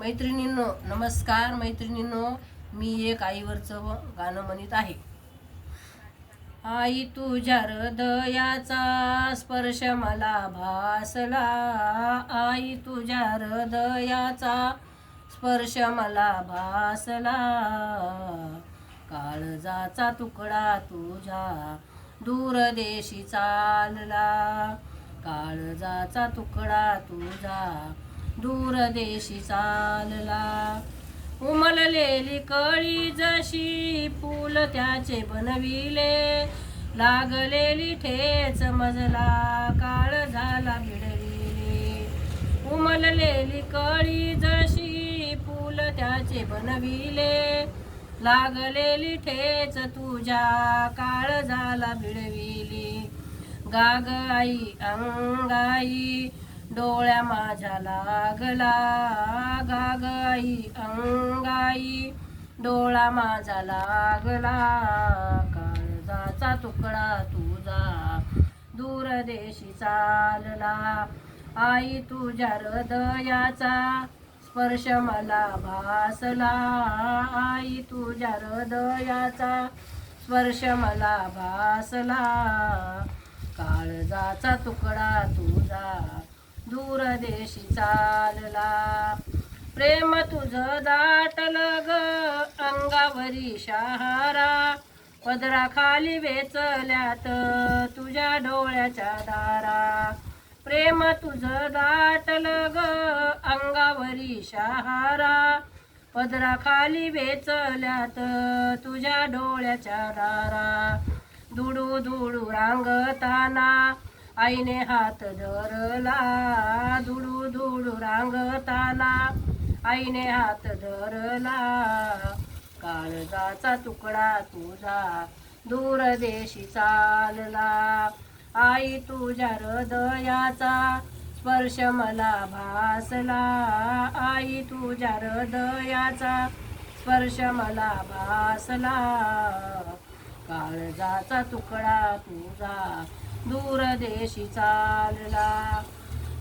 मैत्रिणींनो नमस्कार मैत्रिणींनो. मी एक आईवरचं व गाणं म्हणत आहे. आई तुझ्या हृदयाचा स्पर्श मला भासला. आई तुझ्या हृदयाचा स्पर्श मला भासला. काळजाचा तुकडा तुझ्या दूरदेशी चालला. काळजाचा तुकडा तुझा दूरदेशी चालला. उमललेली कळी जशी फूल त्याचे बनविले. लागलेली ठेच मजला काळ झाला बिडविले. उमललेली कळी जशी फूल त्याचे बनविले. लागलेली ठेच तुझ्या काळ झाला बिडविली. गाग आई अंगाई डोळ्या माझ्या लागला. गाग आई अंगाई. डोळा माझा लागला. काळजाचा तुकडा तुझा दूरदेशी चालला. आई तुझ्या हृदयाचा स्पर्श मला भासला. आई तुझ्या हृदयाचा स्पर्श मला भासला. काळजाचा तुकडा तुझा दूरदेशी चालला. प्रेम तुझं दाटल ग अंगावरी शहारा. पदराखाली वेचल्यात तुझ्या डोळ्याच्या दारा. प्रेम तुझं दाटल ग अंगावरी शहारा. पदराखाली वेचल्यात तुझ्या डोळ्याच्या दारा. दुडू दुडू रांगताना आईने हात धरला धुडू धुडू रांगताना. आईने हात धरला काळजाचा तुकडा तुझा दूरदेशी चालला. आई तुझ्या हृदयाचा स्पर्श मला भासला. आई तुझ्या हृदयाचा स्पर्श मला भासला. काळजाचा तुकडा तुझा दूरदेशी चालला.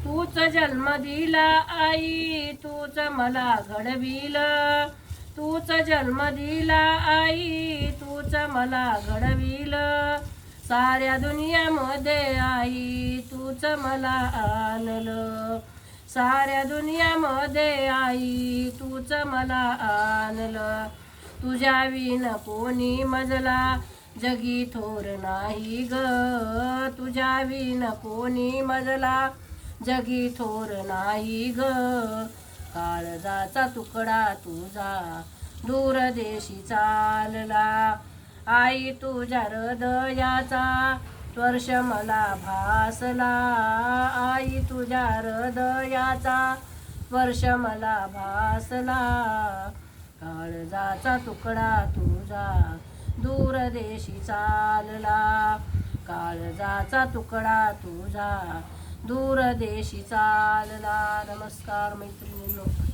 तूच जन्म दिला आई तूच मला घडविल. तूच जन्म दिला आई तूच मला घडविल. साऱ्या दुनियामध्ये आई तूच मला आणलं. साऱ्या दुनियामध्ये आई तूच मला आणलं. तुझ्या विन कोणी मजला जगी थोर नाही ग तुझ्या विन कोणी मजला. जगी थोर नाही ग काळजाचा तुकडा तुझा. दूरदेशी चालला. आई तुझ्या हृदयाचा स्पर्श मला भासला. आई तुझ्या हृदयाचा स्पर्श मला भासला. काळजाचा तुकडा तुझा. दूरदेशी चालला. काळजाचा तुकडा तुझा. दूरदेशी चालला. नमस्कार मैत्रिणींनो.